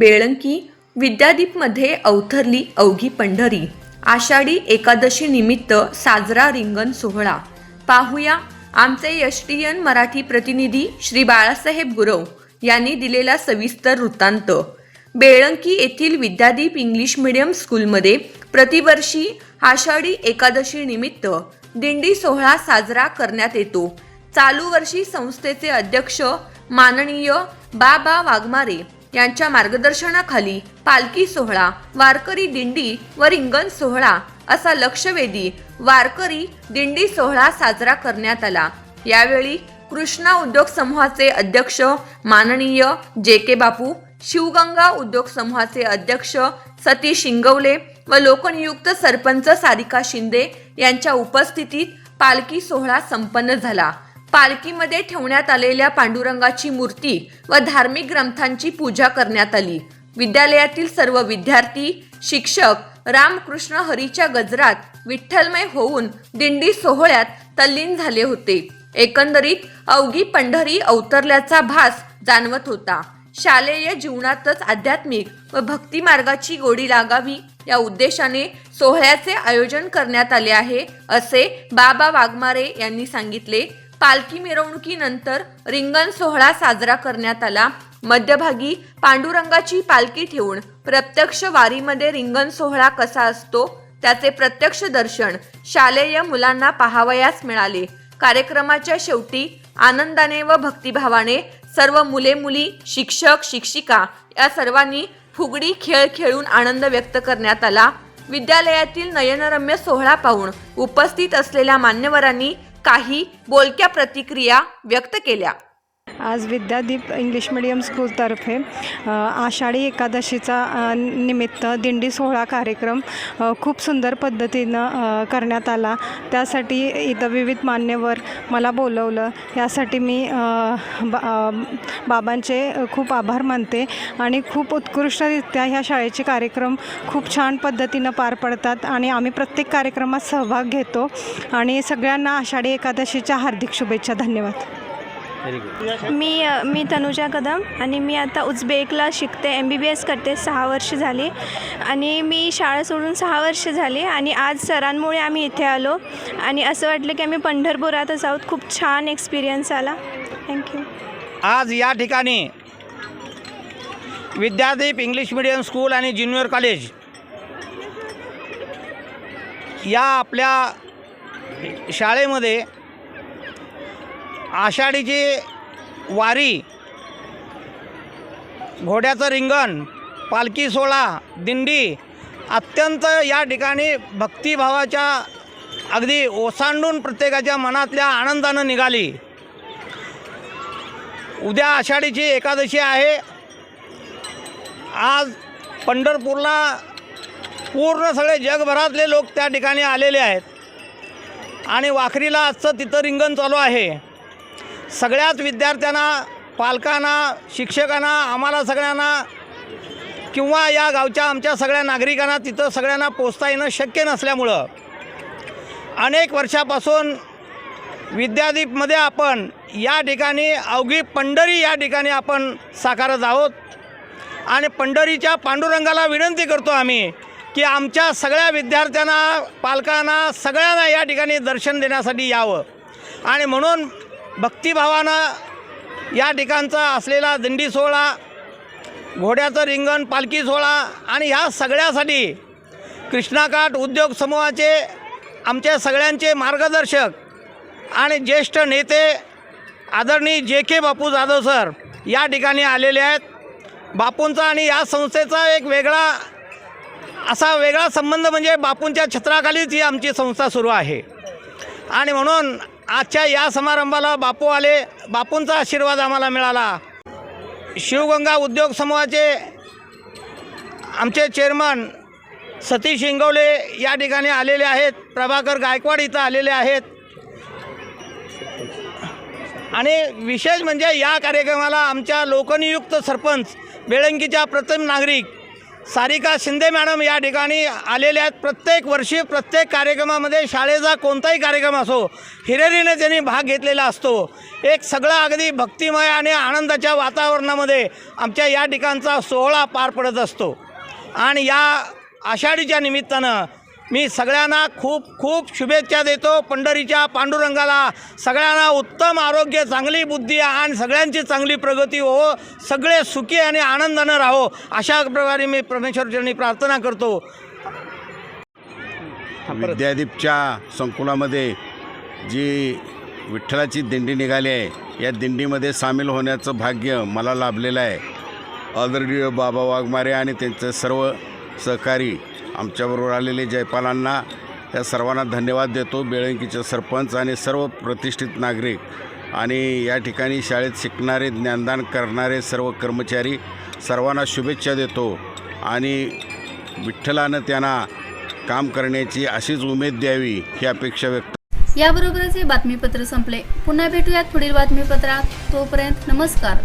बेळंकी विद्यादीपमध्ये अवथरली अवघी पंढरी. आषाढी एकादशी निमित्त साजरा रिंगण सोहळा. पाहूया आमचे यष्टीयन मराठी प्रतिनिधी श्री बाळासाहेब गुरव यांनी दिलेला सविस्तर वृत्तांत. बेळंकी येथील विद्यादीप इंग्लिश मीडियम स्कूलमध्ये प्रतिवर्षी आषाढी एकादशी निमित्त दिंडी सोहळा साजरा करण्यात येतो. चालू वर्षी संस्थेचे अध्यक्ष माननीय बाबा वाघमारे यांच्या मार्गदर्शनाखाली पालखी सोहळा वारकरी दिंडी व रिंगण सोहळा असा लक्षवेधी वारकरी दिंडी सोहळा साजरा करण्यात आला. यावेळी कृष्णा उद्योग समूहाचे अध्यक्ष माननीय जे के बापू शिवगंगा उद्योग समूहाचे अध्यक्ष सतीश शिंगवले व लोकनियुक्त सरपंच सारिका शिंदे यांच्या उपस्थितीत पालखी सोहळा संपन्न झाला. पालखीमध्ये ठेवण्यात आलेल्या पांडुरंगाची मूर्ती व धार्मिक ग्रंथांची पूजा करण्यात आली. विद्यालयातील सर्व विद्यार्थी शिक्षक रामकृष्ण हरीच्या गजरात विठ्ठलमय होऊन दिंडी सोहळ्यात तल्लीन झाले होते. एकंदरीत अवघी पंढरी अवतरल्याचा भास जाणवत होता. शालेय जीवनातच आध्यात्मिक व भक्ती मार्गाची गोडी लागावी या उद्देशाने सोहळ्याचे आयोजन करण्यात आले आहे असे बाबा वाघमारे यांनी सांगितले. पालखी मिरवणुकीनंतर रिंगण सोहळा साजरा करण्यात आला. मध्यभागी पांडुरंगाची पालखी ठेवून प्रत्यक्ष वारीमध्ये रिंगण सोहळा कसा असतो त्याचे प्रत्यक्ष दर्शन शालेय मुलांना पाहावयास मिळाले. कार्यक्रमाच्या शेवटी आनंदाने व भक्तिभावाने सर्व मुले मुली शिक्षक शिक्षिका या सर्वांनी फुगडी खेळ खेळून आनंद व्यक्त करण्यात आला. विद्यालयातील नयनरम्य सोहळा पाहून उपस्थित असलेल्या मान्यवरांनी काही बोलक्या प्रतिक्रिया व्यक्त केल्या. आज विद्यादीप इंग्लिश मिडियम स्कूलतर्फे आषाढी एकादशीचा निमित्त दिंडी सोहळा कार्यक्रम खूप सुंदर पद्धतीनं करण्यात आला. त्यासाठी इथं विविध मान्यवर मला बोलवलं. यासाठी मी बा बाबांचे खूप आभार मानते आणि खूप उत्कृष्टरित्या ह्या शाळेचे कार्यक्रम खूप छान पद्धतीनं पार पडतात आणि आम्ही प्रत्येक कार्यक्रमात सहभाग घेतो आणि सगळ्यांना आषाढी एकादशीच्या हार्दिक शुभेच्छा. धन्यवाद. मी मी तनुजा कदम आणि मी आता उझबेकला शिकते एम बी बी एस करते सहा वर्ष झाली आणि मी शाळा सोडून सहा वर्ष झाली आणि आज सरांमुळे आम्ही इथे आलो आणि असं वाटलं की आम्ही पंढरपुरातच आहोत. खूप छान एक्सपिरियन्स आला. थँक्यू आज या ठिकाणी विद्यादीप इंग्लिश मिडियम स्कूल आणि ज्युनियर कॉलेज या आपल्या शाळेमध्ये आषाढीची वारी घोड्याचं रिंगण पालखी सोहळा दिंडी अत्यंत या ठिकाणी भक्तिभावाच्या अगदी ओसांडून प्रत्येकाच्या मनातल्या आनंदानं निघाली. उद्या आषाढीची एकादशी आहे. आज पंढरपूरला पूर्ण सगळे जगभरातले लोक त्या ठिकाणी आलेले आहेत. आणि वाखरीला आजचं तिथं रिंगण चालू आहे. सगळ्याच विद्यार्थ्यांना पालकांना शिक्षकांना आम्हाला सगळ्यांना किंवा या गावच्या आमच्या सगळ्या नागरिकांना तिथं सगळ्यांना पोचता येणं शक्य नसल्यामुळं अनेक वर्षापासून विद्यादीपमध्ये आपण या ठिकाणी अवघी पंढरी या ठिकाणी आपण साकारत आहोत. आणि पंढरीच्या पांडुरंगाला विनंती करतो आम्ही की आमच्या सगळ्या विद्यार्थ्यांना पालकांना सगळ्यांना या ठिकाणी दर्शन देण्यासाठी यावं. आणि म्हणून भक्तिभावानं या ठिकाणचा असलेला दिंडी सोहळा घोड्याचं रिंगण पालखी सोहळा आणि ह्या सगळ्यासाठी कृष्णाकाठ उद्योग समूहाचे आमच्या सगळ्यांचे मार्गदर्शक आणि ज्येष्ठ नेते आदरणीय जे के बापू जाधव सर या ठिकाणी आलेले आहेत. बापूंचा आणि या संस्थेचा एक वेगळा असा वेगळा संबंध म्हणजे बापूंच्या छत्राखालीच ही आमची संस्था सुरू आहे. आणि म्हणून आजच्या या समारंभाला बापू आले बापूंचा आशीर्वाद आम्हाला मिळाला. शिवगंगा उद्योग समूहाचे आमचे चेअरमन सतीश इंगवले या ठिकाणी आलेले आहेत. प्रभाकर गायकवाड इथं आलेले आहेत. आणि विशेष म्हणजे या कार्यक्रमाला आमच्या लोकनियुक्त सरपंच बेळंकीच्या प्रथम नागरिक सारिका शिंदे मॅडम या ठिकाणी आलेल्या आहेत. प्रत्येक वर्षी प्रत्येक कार्यक्रमामध्ये शाळेचा कोणताही कार्यक्रम असो हिरेरीने त्यांनी भाग घेतलेला असतो. एक सगळा अगदी भक्तिमय आणि आनंदाच्या वातावरणामध्ये आमच्या या ठिकाणचा सोहळा पार पडत असतो. आणि या आषाढीच्या निमित्तानं मी सगळ्यांना खूप खूप शुभेच्छा देतो. पंढरीच्या पांडुरंगाला सगळ्यांना उत्तम आरोग्य चांगली बुद्धी आणि सगळ्यांची चांगली प्रगती हो. सगळे सुखी आणि आनंदानं राहो. अशा प्रकारे मी परमेश्वरचरणी प्रार्थना करतो. विद्यादीपच्या संकुलामध्ये जी विठ्ठलाची दिंडी निघाली आहे या दिंडीमध्ये सामील होण्याचं भाग्य मला लाभलेलं आहे. आदरणीय बाबा वाघमारे आणि त्यांचे सर्व सहकारी आमच्याबरोबर आलेले जयपालांना या सर्वांना धन्यवाद देतो. बेळंकीचे सरपंच आणि सर्व प्रतिष्ठित नागरिक आणि या ठिकाणी शाळेत शिकणारे ज्ञानदान करणारे सर्व कर्मचारी सर्वांना शुभेच्छा देतो आणि विठ्ठलानं त्यांना काम करण्याची अशीच उमेद द्यावी ही अपेक्षा व्यक्त याबरोबरच हे बातमीपत्र संपले. पुन्हा भेटूयात पुढील बातमीपत्रात. तोपर्यंत नमस्कार.